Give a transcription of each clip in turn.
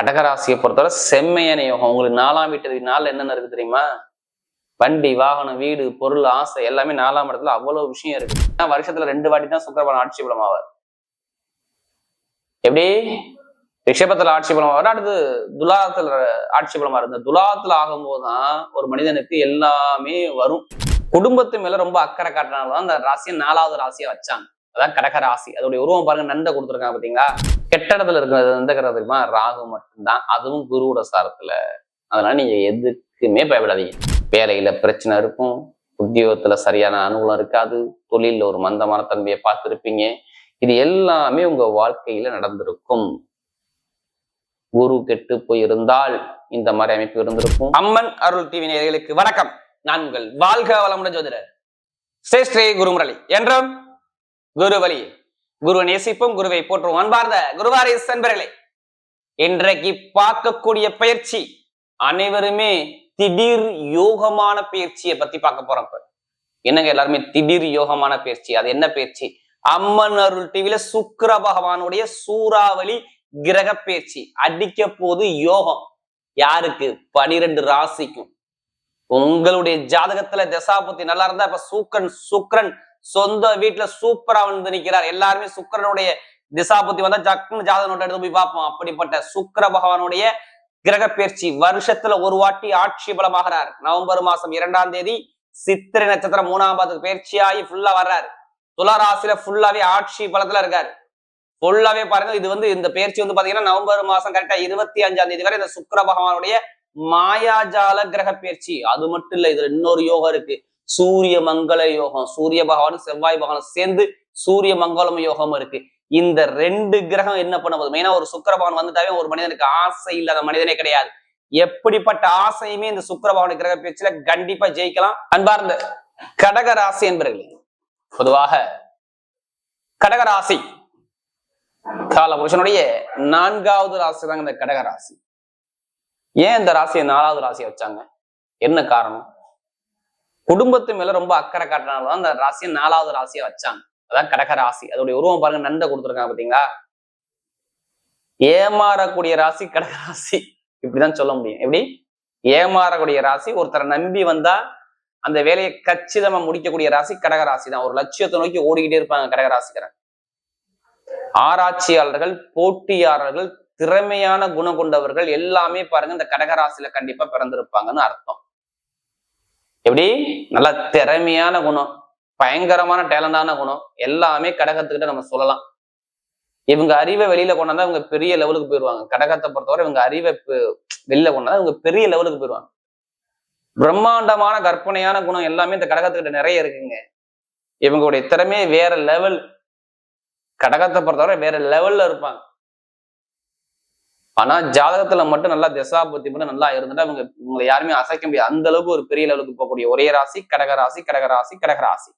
கடகராசியை பொறுத்தவரை செம்மையான யோகம். உங்களுக்கு நாலாம் வீட்டு நாள் என்னென்ன இருக்கு தெரியுமா? வண்டி வாகனம் வீடு பொருள் ஆசை எல்லாமே நாலாம் இடத்துல அவ்வளவு விஷயம் இருக்கு. ஆனா வருஷத்துல ரெண்டு வாட்டி தான் சுக்கரபலம் ஆட்சி பலம் ஆவார். எப்படி? ரிஷபத்துல ஆட்சி பலம் ஆவார். அடுத்து துலாத்துல ஆட்சி பலமா இருக்கு துலாத்துல ஆகும்போதுதான் ஒரு மனிதனுக்கு எல்லாமே வரும். குடும்பத்து மேல ரொம்ப அக்கறை காட்டினால்தான் அந்த ராசியை நாலாவது ராசியை வச்சாங்க. அதான் கடக ராசி. அதோடைய உருவம் பாருங்க நந்த கொடுத்துருக்காங்க பாத்தீங்களா? கெட்ட இடத்துல இருக்கிறது எந்த கிரகம் தெரியுமா? ராகு மட்டும்தான். அதுவும் குருவோட சாரத்துல. அதனால நீங்க எதுக்குமே பயப்படாதீங்க. வேலையில பிரச்சனை இருக்கும். உத்தியோகத்துல சரியான அனுகூலம் இருக்காது. தொழில ஒரு மந்தமான தன்மையை பார்த்துருப்பீங்க. இது எல்லாமே உங்க வாழ்க்கையில நடந்திருக்கும். குரு கெட்டு போயிருந்தால் இந்த மாதிரி அமைப்பு இருந்திருக்கும். அம்மன் அருள் டிவி நேர்களுக்கு வணக்கம். நான் உங்கள் வாழ்க வளமுடன் ஜோதிடர். ஸ்ரீ ஸ்ரீ குருமுரளி. என்றும் குரு வழி. குருவை நேசிப்பும் குருவை போற்றும் அன்பார்ந்த குருவாரி சென்பர்களே இன்றைக்கு பார்க்கக்கூடிய பயிற்சி அனைவருமே திடீர் யோகமான பயிற்சியை பத்தி பார்க்க போறோம் என்னங்க எல்லாருமே திடீர் யோகமான பயிற்சி? அது என்ன பயிற்சி? அம்மன் அருள் டிவில சுக்கிர பகவானுடைய சூறாவளி கிரக பயிற்சி. அடிக்க போது யோகம். யாருக்கு? பனிரெண்டு ராசிக்கும். உங்களுடைய ஜாதகத்துல தசாபுத்தி நல்லா இருந்தா இப்ப சூக்கன் சுக்ரன் சொந்த வீட்டுல சூப்பரா வந்து நிக்கிறார். எல்லாருமே சுக்கிரனுடைய திசாபுத்தி வந்தா ஜக்குன்னு ஜாதக நோட்டை எடுத்து போய் பார்ப்போம். அப்படிப்பட்ட சுக்கர பகவானுடைய கிரக பயிற்சி வருஷத்துல ஒரு வாட்டி ஆட்சி பலமாகிறார். நவம்பர் மாசம் இரண்டாம் தேதி சித்திரை நட்சத்திரம் மூணாம் பாதத்துக்கு பயிற்சியாகி ஃபுல்லா வர்றாரு. துளராசில ஃபுல்லாவே ஆட்சி பலத்துல இருக்காரு. ஃபுல்லாவே பாருங்க இது வந்து இந்த பயிற்சி வந்து பாத்தீங்கன்னா நவம்பர் மாசம் கரெக்டா இருபத்தி அஞ்சாம் தேதி வரை இந்த சுக்கர பகவானுடைய மாயாஜால கிரக பயிற்சி. அது மட்டும் இல்ல இதுல இன்னொரு யோகம் இருக்கு. சூரிய மங்கள யோகம் சூரிய பகவானும் செவ்வாய் பகவானும் சேர்ந்து சூரிய மங்களம் யோகம் இருக்கு. இந்த ரெண்டு கிரகம் என்ன பண்ண போது மெயினா ஒரு சுக்கரபகவான் வந்துட்டாவே ஒரு மனிதனுக்கு ஆசை இல்லாத மனிதனே கிடையாது. எப்படிப்பட்ட ஆசையுமே இந்த சுக்கரபகவான் கிரக பேச்சுல கண்டிப்பா ஜெயிக்கலாம். அன்பார்ந்த கடக ராசி என்பர்களே பொதுவாக கடகராசி கால புருஷனுடைய நான்காவது ராசி தாங்க இந்த கடகராசி. ஏன் இந்த ராசியை நாலாவது ராசியை வச்சாங்க? என்ன காரணம்? குடும்பத்து மேல ரொம்ப அக்கறை காட்டினால்தான் அந்த ராசியை நாலாவது ராசியை வச்சாங்க. அதான் கடக ராசி. அதோடைய உருவம் பாருங்க நண்டை கொடுத்துருக்காங்க பாத்தீங்களா? ஏமாறக்கூடிய ராசி கடக ராசி. இப்படிதான் சொல்ல முடியும். எப்படி? ஏமாறக்கூடிய ராசி ஒருத்தரை நம்பி வந்தா அந்த வேலையை கச்சிதமா முடிக்கக்கூடிய ராசி கடக ராசி தான் ஒரு லட்சியத்தை நோக்கி ஓடிக்கிட்டே இருப்பாங்க கடக ஆராய்ச்சியாளர்கள் போட்டியாளர்கள் திறமையான குணம் கொண்டவர்கள் எல்லாமே பாருங்க இந்த கடகராசியில கண்டிப்பா பிறந்திருப்பாங்கன்னு அர்த்தம். எப்படி? நல்ல திறமையான குணம் பயங்கரமான டேலண்டான குணம் எல்லாமே கடகத்துக்கிட்ட நம்ம சொல்லலாம். இவங்க அறிவை வெளியில கொண்டாந்தா இவங்க பெரிய லெவலுக்கு போயிடுவாங்க கடகத்தை பொறுத்தவரை இவங்க அறிவை வெளியில கொண்டாந்தா இவங்க பெரிய லெவலுக்கு போயிடுவாங்க பிரம்மாண்டமான கற்பனையான குணம் எல்லாமே இந்த கடகத்துக்கிட்ட நிறைய இருக்குங்க. இவங்களுடைய திறமையே வேற லெவல் கடகத்தை பொறுத்தவரை வேற லெவல்ல இருப்பாங்க. ஆனா ஜாதகத்துல மட்டும் நல்லா திசாபத்தி மட்டும் நல்லா இருந்துட்டா இவங்க இவங்களை யாருமே அசைக்க முடியாது. அந்த அளவுக்கு ஒரு பெரிய லெவலுக்கு போகக்கூடிய ஒரே ராசி கடகராசி கடகராசி கடகராசி.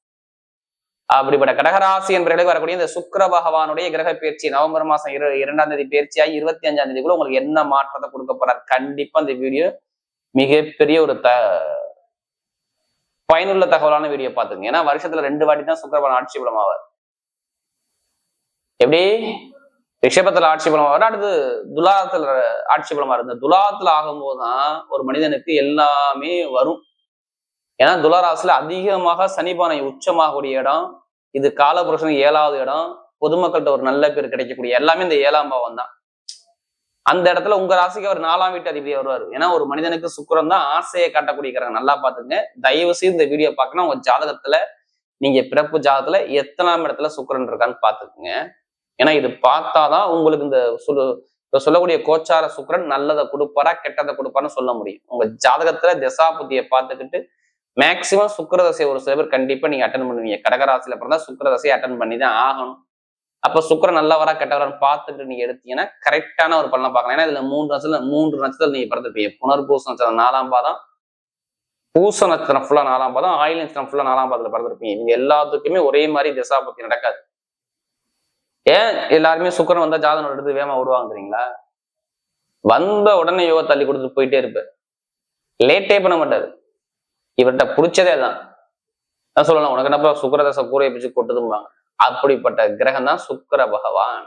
அப்படிப்பட்ட கடகராசி என்பவர்களுக்கு வரக்கூடிய இந்த சுக்கர பகவானுடைய கிரக பயிற்சி நவம்பர் மாசம் இரு இரண்டாம் தேதி பயிற்சியாகி இருபத்தி அஞ்சாம் தேதிக்குள்ள உங்களுக்கு என்ன மாற்றத்தை கொடுக்க போறார்? கண்டிப்பா இந்த வீடியோ மிகப்பெரிய ஒரு த பயனுள்ள தகவலான வீடியோ பார்த்துங்க ஏன்னா வருஷத்துல ரெண்டு வாட்டி தான் சுக்கிர ஆட்சி பலம் ஆவார் எப்படி? ரிஷபத்தில் ஆட்சி பலம் வரும் அடுத்து துலாத்துல ஆட்சி பலமா இருந்த துலாத்துல ஆகும்போது தான் ஒரு மனிதனுக்கு எல்லாமே வரும். ஏன்னா துலாராசில அதிகமாக சனிபானை உச்சமாகக்கூடிய இடம் இது காலபுருஷனுக்கு ஏழாவது இடம் பொதுமக்கள்கிட்ட ஒரு நல்ல பேர் கிடைக்கக்கூடிய எல்லாமே இந்த ஏழாம் பாவம் தான். அந்த இடத்துல உங்க ராசிக்கு அவர் நாலாம் வீட்டு அதிபதி வருவார். ஏன்னா ஒரு மனிதனுக்கு சுக்கரம் தான் ஆசையை காட்டக்கூடிய கிரகம். நல்லா பாத்துங்க தயவு செய்து இந்த வீடியோ பார்க்கணும் உங்க ஜாதகத்துல நீங்க பிறப்பு ஜாதகத்துல எத்தனாம் இடத்துல சுக்கரன் இருக்கான்னு பாத்துக்குங்க ஏன்னா இது பார்த்தாதான் உங்களுக்கு இந்த சொல்லு இப்ப சொல்லக்கூடிய கோச்சார சுக்கிரன் நல்லதை கொடுப்பாரா கெட்டதை கொடுப்பாருன்னு சொல்ல முடியும். உங்க ஜாதகத்துல திசா புத்தியை பார்த்துக்கிட்டு மேக்சிமம் சுக்கிரதசை ஒரு சில பேர் கண்டிப்பா நீங்க அட்டன் பண்ணுவீங்க. கடகராசியில பிறந்தா சுக்கரதசையை அட்டன் பண்ணி தான் ஆகணும். அப்ப சுக்கிரன் நல்லவரா கெட்டவரான்னு பார்த்துட்டு நீங்க எடுத்தீங்கன்னா கரெக்டான ஒரு பலனை பார்க்கலாம். ஏன்னா இதுல மூன்று நட்சத்திரம் மூன்று நட்சத்திரம் நீங்க பிறந்திருப்பீங்க. புனர்பூச நட்சத்திரம் நாலாம் பாதம் பூச நட்சத்திரம் ஃபுல்லா நாலாம் பாதம் ஆயில் நட்சத்திரம் ஃபுல்லா நாலாம் பாதத்துல பிறந்திருப்பீங்க. இவங்க எல்லாத்துக்குமே ஒரே மாதிரி திசா பத்தி நடக்காது. ஏன் எல்லாருமே சுக்கரம் வந்தா ஜாதகம் எடுத்து வேமா விடுவாங்கிறீங்களா வந்த உடனே யோகா தள்ளி கொடுத்துட்டு போயிட்டே இருப்பார் லேட்டே பண்ண மாட்டாரு. இவர்கிட்ட பிடிச்சதே தான் நான் சொல்லலாம் உனக்கு என்னப்பா சுக்கரதசை கூரையை பிடிச்சு கொட்டுதும்பாங்க. அப்படிப்பட்ட கிரகம் தான் சுக்கர பகவான்.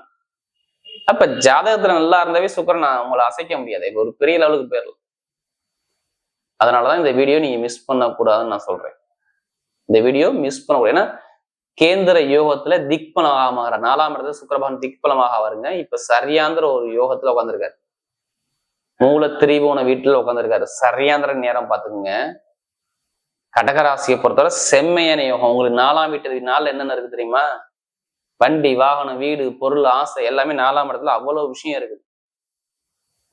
அப்ப ஜாதகத்துல நல்லா இருந்தாவே சுக்கரன் நான் உங்களை அசைக்க முடியாது. ஒரு பெரிய லெவலுக்கு போயிடலாம். அதனாலதான் இந்த வீடியோ நீங்க மிஸ் பண்ணக்கூடாதுன்னு நான் சொல்றேன். இந்த வீடியோ மிஸ் பண்ணக்கூடாது. ஏன்னா கேந்திர யோகத்துல திக்பலமாகிற நாலாம் இடத்துல சுக்கரபகவான் திக்பலமாக வருங்க. இப்ப சரியாந்திர ஒரு யோகத்துல உட்காந்துருக்காரு மூல திரிபுவன வீட்டுல உட்காந்துருக்காரு சரியாந்திர நேரம் பாத்துக்குங்க. கடகராசியை பொறுத்தவரை செம்மையான யோகம். உங்களுக்கு நாலாம் வீட்டு நாள் என்னென்ன இருக்கு தெரியுமா? வண்டி வாகனம் வீடு பொருள் ஆசை எல்லாமே நாலாம் இடத்துல அவ்வளவு விஷயம் இருக்குது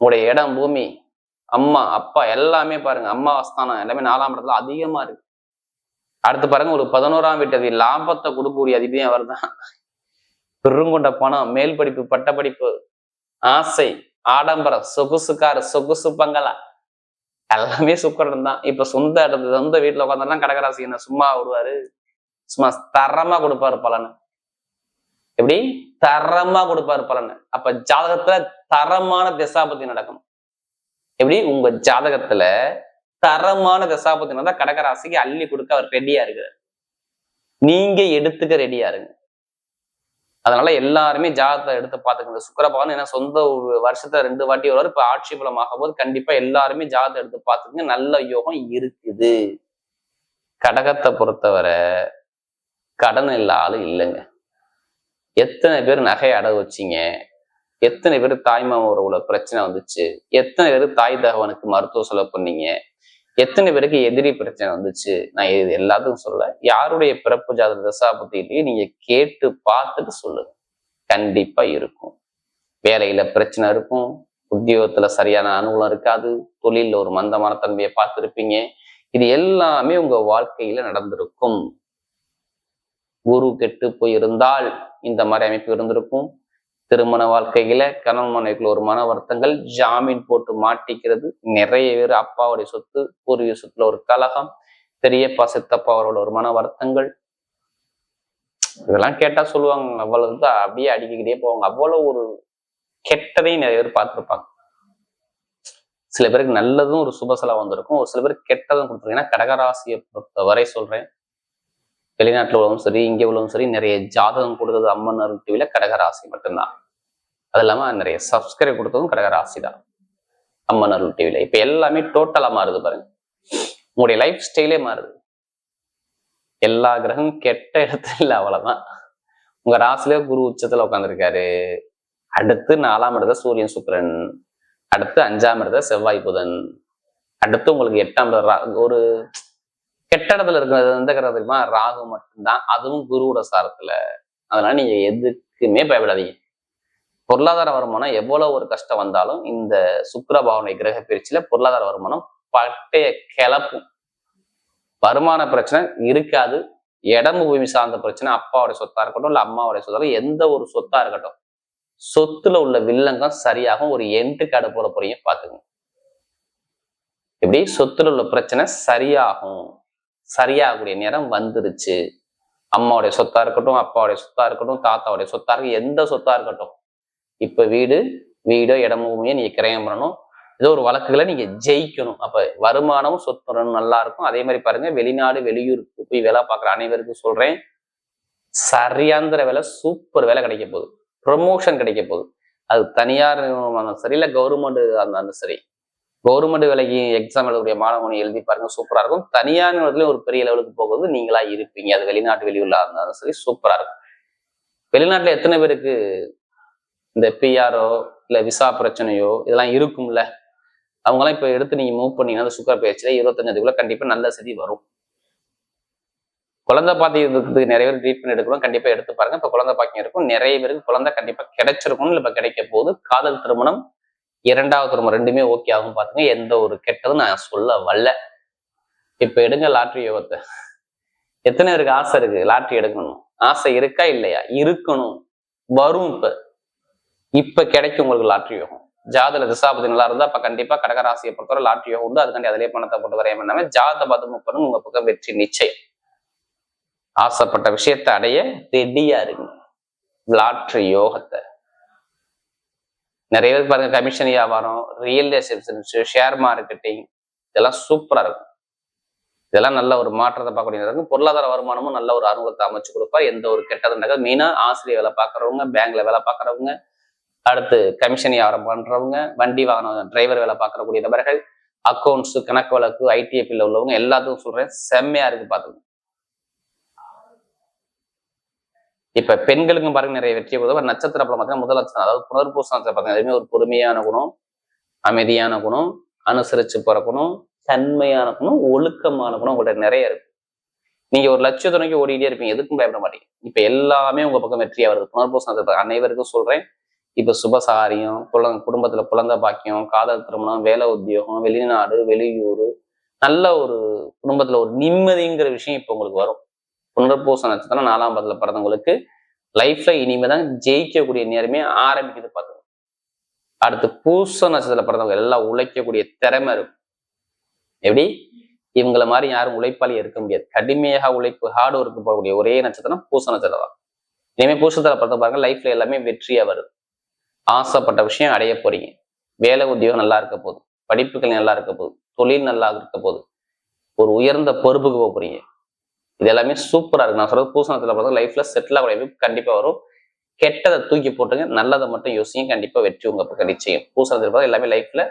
உங்களுடைய இடம் பூமி அம்மா அப்பா எல்லாமே பாருங்க. அம்மா அஸ்தானம் எல்லாமே நாலாம் இடத்துல அதிகமா இருக்கு. அடுத்து பாருங்க ஒரு பதினோராம் வீட்டு லாபத்தை கொடுக்கக்கூடிய அதிபதியும் அவர் தான் பெருங்கொண்ட பணம் மேல் படிப்பு பட்ட படிப்பு ஆசை ஆடம்பரம் சொகுசுக்கார சொகுசு பங்களா. எல்லாமே சுக்கரன் தான். இப்ப சொந்த இடத்துல சொந்த வீட்டுல உட்காந்துலாம் கடகராசி என்ன சும்மா விடுவாரு சும்மா தரமா கொடுப்பாரு பலன். எப்படி? தரமா கொடுப்பாரு பலன். அப்ப ஜாதகத்துல தரமான திசாபத்தி நடக்கணும் எப்படி? உங்க ஜாதகத்துல தரமான தசாபத்தி தான் கடகராசிக்கு அள்ளி கொடுக்க அவர் ரெடியா இருக்கிறார் நீங்க எடுத்துக்க ரெடியா இருங்க. அதனால எல்லாருமே ஜாதகத்தை எடுத்து பாத்துக்கங்க சுக்கரபகவான் ஏன்னா சொந்த ஒரு வருஷத்துல ரெண்டு வாட்டி வருவார். இப்ப ஆட்சி பலமாகும் போது கண்டிப்பா எல்லாருமே ஜாதகத்தை எடுத்து பாத்துக்கங்க நல்ல யோகம் இருக்குது. கடகத்தை பொறுத்தவரை கடன் இல்லாத இல்லைங்க. எத்தனை பேர் நகை அடகு வச்சீங்க? எத்தனை பேர் தாய்மாம உறவுல பிரச்சனை வந்துச்சு? எத்தனை பேர் தாய் தகவனுக்கு மருத்துவ செலவு பண்ணீங்க? எத்தனை பேருக்கு எதிரி பிரச்சனை வந்துச்சு? நான் இது எல்லாத்துக்கும் சொல்ல யாருடைய பிறப்பு ஜாதக தசாபத்திட்டையும் நீங்க கேட்டு பார்த்துட்டு சொல்லுங்க. கண்டிப்பா இருக்கும். வேலையில பிரச்சனை இருக்கும். உத்தியோகத்துல சரியான அனுகூலம் இருக்காது. தொழில ஒரு மந்தமான தன்மையை பார்த்துருப்பீங்க. இது எல்லாமே உங்க வாழ்க்கையில நடந்திருக்கும். குரு கெட்டு போயிருந்தால் இந்த மாதிரி அமைப்பு இருந்திருக்கும். திருமண வாழ்க்கையில கணவன் மனைவிக்குள்ள ஒரு மன வருத்தங்கள் ஜாமீன் போட்டு மாட்டிக்கிறது நிறைய பேர் அப்பாவுடைய சொத்து பூர்வீக சொத்துல ஒரு கலகம் பெரியப்பா சித்தப்பா அவரோட ஒரு மன வருத்தங்கள். இதெல்லாம் கேட்டா சொல்லுவாங்க அவ்வளவு தான் அப்படியே அடிக்கிட்டே போவாங்க. அவ்வளவு ஒரு கெட்டதையும் நிறைய பேர் பார்த்துருப்பாங்க. சில பேருக்கு நல்லதும் ஒரு சுபசலா வந்திருக்கும் ஒரு சில பேருக்கு கெட்டதும் கொடுத்துருக்கேன் ஏன்னா கடகராசியை பொறுத்த வரை சொல்றேன் வெளிநாட்டுல உள்ளவும் சரி இங்கே உள்ளவும் சரி நிறைய ஜாதகம் கொடுத்தது அம்மன் அருள் டிவியில கடகராசி மட்டும்தான். அது இல்லாம நிறைய சப்ஸ்கிரைப் கொடுத்ததும் கடகராசி தான். அம்மன் அருள் டிவியில் இப்போ எல்லாமே டோட்டலா மாறுது பாருங்க. உங்களுடைய லைஃப் ஸ்டைலே மாறுது. எல்லா கிரகம் கெட்ட இடத்துல இல்லை அவ்வளவுதான். உங்க ராசிலே குரு உச்சத்துல உட்காந்துருக்காரு அடுத்து நாலாம் இடத்த சூரியன் சுக்கிரன். அடுத்து அஞ்சாம் இடத்த செவ்வாய் புதன். அடுத்து உங்களுக்கு எட்டாம் ஒரு கெட்ட இடத்துல இருக்கிறது எந்த கிரகம் தெரியுமா? ராகு மட்டும்தான். அதுவும் குருவோட சாரத்துல. அதனால நீங்க எதுக்குமே பயப்படாதீங்க. பொருளாதார வருமானம் எவ்வளவு ஒரு கஷ்டம் வந்தாலும் இந்த சுக்கிர பவனை கிரக பிரிச்சுல பொருளாதார வருமானம் பட்டைய கிளப்பும். வருமான பிரச்சனை இருக்காது. இடம் பூமி சார்ந்த பிரச்சனை அப்பாவுடைய சொத்தா இருக்கட்டும் இல்ல அம்மாவுடைய சொத்தா எந்த ஒரு சொத்தா இருக்கட்டும் சொத்துல உள்ள வில்லங்கம் சரியாகும். ஒரு எண்டு கடை போட போறீங்க பாத்துக்கோங்க. இப்படி சொத்துல உள்ள பிரச்சனை சரியாகும். சரியாகக்கூடிய நேரம் வந்துருச்சு. அம்மாவுடைய சொத்தா இருக்கட்டும் அப்பாவுடைய சொத்தா இருக்கட்டும் தாத்தாவுடைய சொத்தா இருக்கட்டும் எந்த சொத்தா இருக்கட்டும். இப்ப வீடு வீடோ இடமோ நீங்க கிரயம் பண்ணணும். ஏதோ ஒரு வழக்குகளை நீங்க ஜெயிக்கணும். அப்ப வருமானமும் சொத்து நல்லா இருக்கும். அதே மாதிரி பாருங்க வெளிநாடு வெளியூருக்கு போய் வேலை பார்க்குற அனைவருக்கும் சொல்றேன். சரியாந்திர வேலை சூப்பர் வேலை கிடைக்க போகுது. ப்ரொமோஷன் கிடைக்க போகுது. அது தனியார் சரி இல்லை கவர்மெண்ட் இருந்தாலும் சரி. கவர்மெண்ட் வேலைக்கு எக்ஸாம் எழுதக்கூடிய மாணவனை எழுதி பாருங்க சூப்பரா இருக்கும். தனியார் நிறுவனத்துலயும் ஒரு பெரிய லெவலுக்கு போகிறது நீங்களா இருப்பீங்க. அது வெளிநாட்டு வெளியூர்ல இருந்தாலும் சரி சூப்பரா இருக்கும். வெளிநாட்டுல எத்தனை பேருக்கு இந்த பிஆரோ இல்ல விசா பிரச்சனையோ இதெல்லாம் இருக்கும்ல? அவங்கெல்லாம் இப்ப எடுத்து நீங்க மூவ் பண்ணீங்கன்னா அந்த சுக்கர பயிற்சியில இருபத்தஞ்சாவதுக்குள்ள கண்டிப்பா நல்ல சதி வரும். குழந்தை பாத்தியத்துக்கு நிறைய பேர் ட்ரீட்மெண்ட் எடுக்கணும் கண்டிப்பா எடுத்து பாருங்க. இப்ப குழந்தை பாக்கியம் இருக்கும். நிறைய பேருக்கு குழந்தை கண்டிப்பா கிடைச்சிருக்கும் இல்ல இப்ப கிடைக்க போகுது. காதல் திருமணம் இரண்டாவது திருமணம் ரெண்டுமே ஓகே ஆகும் பாத்துங்க. எந்த ஒரு கெட்டதும் நான் சொல்ல வரல. இப்ப எடுங்க லாட்ரி யோகத்தை. எத்தனை பேருக்கு ஆசை இருக்கு? லாட்ரி எடுக்கணும். ஆசை இருக்கா இல்லையா? இருக்கணும். வரும் இப்ப. இப்ப கிடைக்கும் உங்களுக்கு லாட்ரி யோகம். ஜாதல திசாபதி நல்லா இருந்தா அப்ப கண்டிப்பா கடகராசியை பொறுத்தவரை லாட்ரி யோகம் உண்டு. அதுக்காண்டி அதிலே பணத்தை போட்டு வரையம் பண்ணாம ஜாத பதம் முப்பதும் உங்க பக்கம் வெற்றி நிச்சயம். ஆசைப்பட்ட விஷயத்தை அடைய ரெடியா இருக்கு லாட்ரி யோகத்தை. நிறைய பேர் பாருங்க கமிஷன் வியாபாரம் ரியல் எஸ்டேட் ஷேர் மார்க்கெட்டிங் இதெல்லாம் சூப்பரா இருக்கும். இதெல்லாம் நல்ல ஒரு மாற்றத்தை பார்க்கக்கூடிய இருக்கும் பொருளாதார வருமானமும் நல்ல ஒரு அனுகூலத்தை அமைச்சு கொடுப்பார் எந்த ஒரு கெட்டதும் நடக்காது. மெயினா ஆசிரியர் வேலை பார்க்குறவங்க பேங்க்ல வேலை பார்க்குறவங்க அடுத்து கமிஷன் வியாபாரம் பண்றவங்க வண்டி வாகனம் டிரைவர் வேலை பார்க்கக்கூடிய நபர்கள் அக்கௌண்ட்ஸ் கணக்கு வழக்கு ஐடிஎஃபில் உள்ளவங்க எல்லாத்துக்கும் சொல்றேன். செம்மையா இருக்கு பாத்துக்கோங்க இப்ப பெண்களுக்கும் பாருங்க நிறைய வெற்றி போதும் நட்சத்திர பலம் பார்த்தீங்கன்னா முதல் நட்சத்திரம் அதாவது புனர்பூச நட்சத்திரம் பார்த்தீங்கன்னா எதுவுமே ஒரு பொறுமையான குணம் அமைதியான குணம் அனுசரிச்சு போற குணம் தன்மையான குணம் ஒழுக்கமான குணம் உங்கள்ட்ட நிறைய இருக்கு. நீங்க ஒரு லட்சியத்தை நோக்கி ஓடிட்டே இருப்பீங்க. எதுக்கும் பயப்பட மாட்டீங்க. இப்ப எல்லாமே உங்க பக்கம் வெற்றியா வருது. புனர்பூச நட்சத்திரம் அனைவருக்கும் சொல்றேன். இப்ப சுபசாரியம் குழந்தை குடும்பத்துல குழந்தை பாக்கியம் காதல் திருமணம் வேலை உத்தியோகம் வெளிநாடு வெளியூர் நல்ல ஒரு குடும்பத்துல ஒரு நிம்மதிங்கிற விஷயம் இப்ப உங்களுக்கு வரும். புனர்பூச நட்சத்திரம் நாலாம் பதத்துல பிறந்தவங்களுக்கு லைஃப்ல இனிமேதான் ஜெயிக்கக்கூடிய நேரமே ஆரம்பிக்குது பார்த்துங்க அடுத்து பூச நட்சத்திரத்துல பிறந்தவங்க எல்லாம் உழைக்கக்கூடிய திறமை இருக்கும். எப்படி? இவங்கள மாதிரி யாரும் உழைப்பாளி இருக்க முடியாது. கடுமையாக உழைப்பு ஹார்ட் ஒர்க் போகக்கூடிய ஒரே நட்சத்திரம் பூச நட்சத்திரம் தான். இனிமேல் பூசத்தில் பிறந்த பாருங்க லைஃப்ல எல்லாமே வெற்றியா வருது. ஆசைப்பட்ட விஷயம் அடைய போறீங்க. வேலை உத்தியோகம் நல்லா இருக்க போகுது. படிப்புகள் நல்லா இருக்க போகுது. தொழில் நல்லா இருக்க போகுது. ஒரு உயர்ந்த பொறுப்புக்கு போக போறீங்க. இது எல்லாமே சூப்பரா இருக்கு. நான் சொல்றது பூசணத்தில் பார்த்தா லைஃப்ல செட்டில் ஆகக்கூடிய கண்டிப்பா வரும். கெட்டதை தூக்கி போட்டுங்க. நல்லதை மட்டும் யோசிங்க. கண்டிப்பா வெற்றி உங்க பக்கம் நிச்சயம். பூசணத்தில் பார்த்தா எல்லாமே லைஃப்ல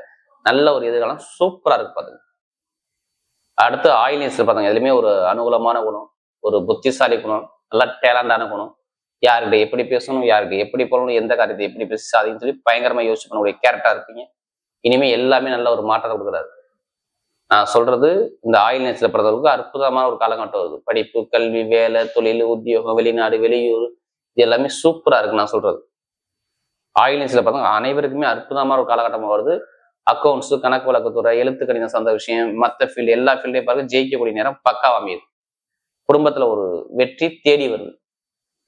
நல்ல ஒரு எதிர்காலம் சூப்பரா இருக்கு பாருங்க. அடுத்து ஆயிலியன்ஸ்ல பார்த்தாங்க எதுலையுமே ஒரு அனுகூலமான குணம் ஒரு புத்திசாலி குணம் நல்லா டேலண்டான குணம். யார்கிட்ட எப்படி பேசணும் யாருக்கு எப்படி போகணும் எந்த காரியத்தை எப்படி பேசி சாதின்னு சொல்லி பயங்கரமா யோசிச்சு பண்ணக்கூடிய கேரக்டா இருப்பீங்க. இனிமே எல்லாமே நல்ல ஒரு மாற்றத்தை கொடுக்குறாரு. நான் சொல்றது இந்த ஆயில் நேரத்தில் பிறந்தவர்களுக்கு அற்புதமான ஒரு காலகட்டம் வருது படிப்பு கல்வி வேலை தொழில் உத்தியோகம் வெளிநாடு வெளியூர் இது எல்லாமே சூப்பரா இருக்கு நான் சொல்றது. ஆயில் நேரத்தில் பிறந்தவங்க அனைவருக்குமே அற்புதமான ஒரு காலகட்டமாக வருது. அக்கௌண்ட்ஸ் கணக்கு வழக்குத்துறை எழுத்து கணிதம் சார்ந்த விஷயம் மற்ற ஃபீல்டு எல்லா ஃபீல்டையும் பாருங்க ஜெயிக்கக்கூடிய நேரம் பக்காவாக அமையுது. குடும்பத்துல ஒரு வெற்றி தேடி வருது.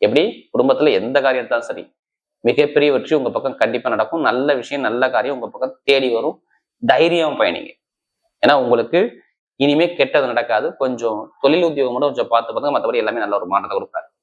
எப்படி? குடும்பத்துல எந்த காரியம் எடுத்தாலும் சரி. மிகப்பெரிய வெற்றி உங்க பக்கம் கண்டிப்பா நடக்கும். நல்ல விஷயம் நல்ல காரியம் உங்க பக்கம் தேடி வரும். தைரியம் பயணிங்க. ஏன்னா உங்களுக்கு இனிமே கெட்டது நடக்காது. கொஞ்சம் தொழில் உத்தியோகம் மட்டும் கொஞ்சம் பார்த்து பார்த்து மற்றபடி எல்லாமே நல்ல ஒரு மாற்றத்தை கொடுப்பாரு.